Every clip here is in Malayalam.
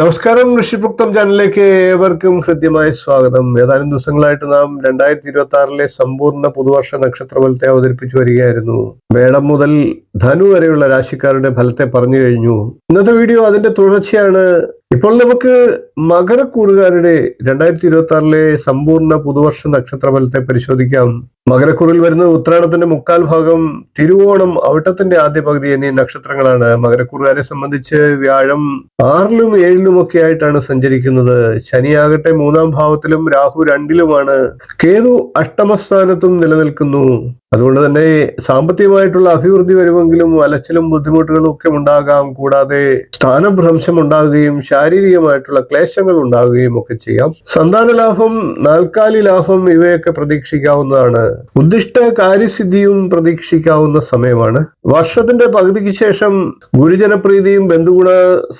നമസ്കാരം ഋഷിപുക്തം ചാനലിലേക്ക് ഏവർക്കും ഹൃദ്യമായ സ്വാഗതം. ഏതാനും ദിവസങ്ങളായിട്ട് നാം രണ്ടായിരത്തി ഇരുപത്തി ആറിലെ സമ്പൂർണ പുതുവർഷ നക്ഷത്രഫലത്തെ അവതരിപ്പിച്ചു വരികയായിരുന്നു. മേടം മുതൽ ധനു വരെയുള്ള രാശിക്കാരുടെ ഫലത്തെ പറഞ്ഞു കഴിഞ്ഞു. ഇന്നത്തെ വീഡിയോ അതിന്റെ തുടർച്ചയാണ്. ഇപ്പോൾ നമുക്ക് മകരക്കൂറുകാരുടെ രണ്ടായിരത്തി ഇരുപത്തി ആറിലെ സമ്പൂർണ പുതുവർഷ നക്ഷത്രഫലത്തെ പരിശോധിക്കാം. മകരക്കൂറിൽ വരുന്ന ഉത്രാടത്തിന്റെ മുക്കാൽ ഭാഗം തിരുവോണം അവിട്ടത്തിന്റെ ആദ്യ പകുതി എന്നീ നക്ഷത്രങ്ങളാണ്. മകരക്കൂറുകാരെ സംബന്ധിച്ച് വ്യാഴം ആറിലും ഏഴിലും ഒക്കെ ആയിട്ടാണ് സഞ്ചരിക്കുന്നത്. ശനിയാകട്ടെ മൂന്നാം ഭാവത്തിലും രാഹു രണ്ടിലുമാണ്. കേതു അഷ്ടമസ്ഥാനത്തും നിലനിൽക്കുന്നു. അതുകൊണ്ട് തന്നെ സാമ്പത്തികമായിട്ടുള്ള അഭിവൃദ്ധി വരുമെങ്കിലും അലച്ചിലും ബുദ്ധിമുട്ടുകളും ഒക്കെ ഉണ്ടാകാം. കൂടാതെ സ്ഥാനഭ്രംശം ഉണ്ടാകുകയും ശാരീരികമായിട്ടുള്ള ക്ലേശങ്ങൾ ഉണ്ടാകുകയും ഒക്കെ ചെയ്യാം. സന്താന ലാഭം നാൽക്കാലി ലാഭം ഇവയൊക്കെ പ്രതീക്ഷിക്കാവുന്നതാണ്. ഉദ്ദിഷ്ട കാര്യസിദ്ധിയും പ്രതീക്ഷിക്കാവുന്ന സമയമാണ്. വർഷത്തിന്റെ പകുതിക്ക് ശേഷം ഗുരുജനപ്രീതിയും ബന്ധുഗുണ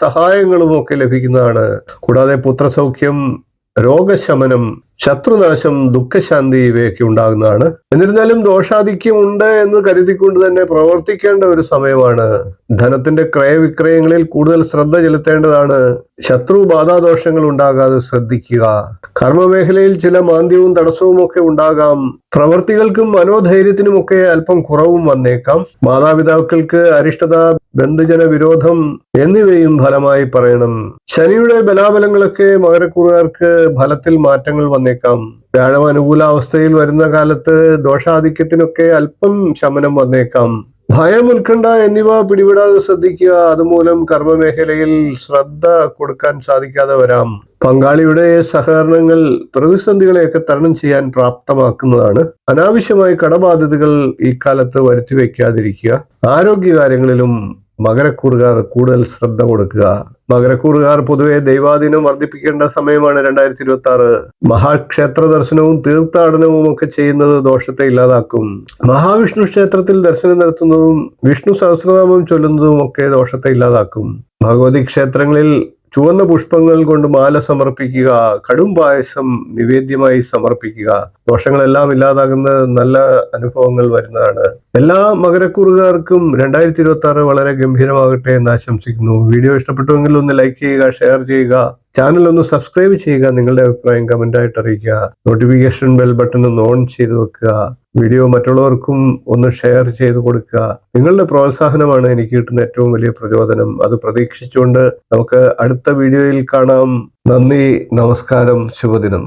സഹായങ്ങളും ഒക്കെ ലഭിക്കുന്നതാണ്. കൂടാതെ പുത്രസൗഖ്യം രോഗശമനം ശത്രുനാശം ദുഃഖശാന്തി ഇവയൊക്കെ ഉണ്ടാകുന്നതാണ്. എന്നിരുന്നാലും ദോഷാധിക്യം ഉണ്ട് എന്ന് കരുതിക്കൊണ്ട് തന്നെ പ്രവർത്തിക്കേണ്ട ഒരു സമയമാണ്. ധനത്തിന്റെ ക്രയവിക്രയങ്ങളിൽ കൂടുതൽ ശ്രദ്ധ ചെലുത്തേണ്ടതാണ്. ശത്രു ബാധാദോഷങ്ങൾ ഉണ്ടാകാതെ ശ്രദ്ധിക്കുക. കർമ്മമേഖലയിൽ ചില മാന്ദ്യവും തടസ്സവും ഒക്കെ ഉണ്ടാകാം. പ്രവർത്തികൾക്കും മനോധൈര്യത്തിനുമൊക്കെ അല്പം കുറവും വന്നേക്കാം. മാതാപിതാക്കൾക്ക് അരിഷ്ടത ബന്ധുജന വിരോധം എന്നിവയും ഫലമായി പറയണം. ശനിയുടെ ബലാബലങ്ങളൊക്കെ മകരക്കൂറുകാർക്ക് ഫലത്തിൽ മാറ്റങ്ങൾ വന്നേക്കാം. വ്യാഴം അനുകൂലാവസ്ഥയിൽ വരുന്ന കാലത്ത് ദോഷാധിക്യത്തിനൊക്കെ അല്പം ശമനം വന്നേക്കാം. ഭയം ഉത്കണ്ഠ എന്നിവ പിടിവിടാതെ ശ്രദ്ധിക്കുക. അതുമൂലം കർമ്മമേഖലയിൽ ശ്രദ്ധ കൊടുക്കാൻ സാധിക്കാതെ വരാം. പങ്കാളിയുടെ സഹകരണങ്ങൾ പ്രതിസന്ധികളെയൊക്കെ തരണം ചെയ്യാൻ പ്രാപ്തമാക്കുന്നതാണ്. അനാവശ്യമായ കടബാധ്യതകൾ ഈ കാലത്ത് വരുത്തി വയ്ക്കാതിരിക്കുക ആരോഗ്യകാര്യങ്ങളിലും മകരക്കൂറുകാർ കൂടുതൽ ശ്രദ്ധ കൊടുക്കുക. മകരക്കൂറുകാർ പൊതുവെ ദൈവാധീനം വർദ്ധിപ്പിക്കേണ്ട സമയമാണ് രണ്ടായിരത്തി ഇരുപത്തി ആറ് മഹാക്ഷേത്ര ദർശനവും തീർത്ഥാടനവും ഒക്കെ ചെയ്യുന്നത് ദോഷത്തെ ഇല്ലാതാക്കും. മഹാവിഷ്ണു ക്ഷേത്രത്തിൽ ദർശനം നടത്തുന്നതും വിഷ്ണു സഹസ്രനാമം ചൊല്ലുന്നതും ഒക്കെ ദോഷത്തെ ഇല്ലാതാക്കും. ഭഗവതി ക്ഷേത്രങ്ങളിൽ ചുവന്ന പുഷ്പങ്ങൾ കൊണ്ട് മാല സമർപ്പിക്കുക കടും പായസം നിവേദ്യമായി സമർപ്പിക്കുക ദോഷങ്ങളെല്ലാം ഇല്ലാതാകുന്ന നല്ല അനുഭവങ്ങൾ വരുന്നതാണ്. എല്ലാ മകരക്കൂറുകാർക്കും രണ്ടായിരത്തി ഇരുപത്തി ആറ് വളരെ ഗംഭീരമാകട്ടെ എന്ന് ആശംസിക്കുന്നു. വീഡിയോ ഇഷ്ടപ്പെട്ടുവെങ്കിൽ ഒന്ന് ലൈക്ക് ചെയ്യുക ഷെയർ ചെയ്യുക ചാനൽ ഒന്ന് സബ്സ്ക്രൈബ് ചെയ്യുക നിങ്ങളുടെ അഭിപ്രായം കമന്റ് ആയിട്ട് അറിയിക്കുക. നോട്ടിഫിക്കേഷൻ ബെൽ ബട്ടൺ ഒന്ന് ഓൺ ചെയ്തു വെക്കുക. വീഡിയോ മറ്റുള്ളവർക്കും ഒന്ന് ഷെയർ ചെയ്ത് കൊടുക്കുക. നിങ്ങളുടെ പ്രോത്സാഹനമാണ് എനിക്ക് കിട്ടുന്ന ഏറ്റവും വലിയ പ്രചോദനം. അത് പ്രതീക്ഷിച്ചുകൊണ്ട് നമുക്ക് അടുത്ത വീഡിയോയിൽ കാണാം. നന്ദി നമസ്കാരം ശുഭദിനം.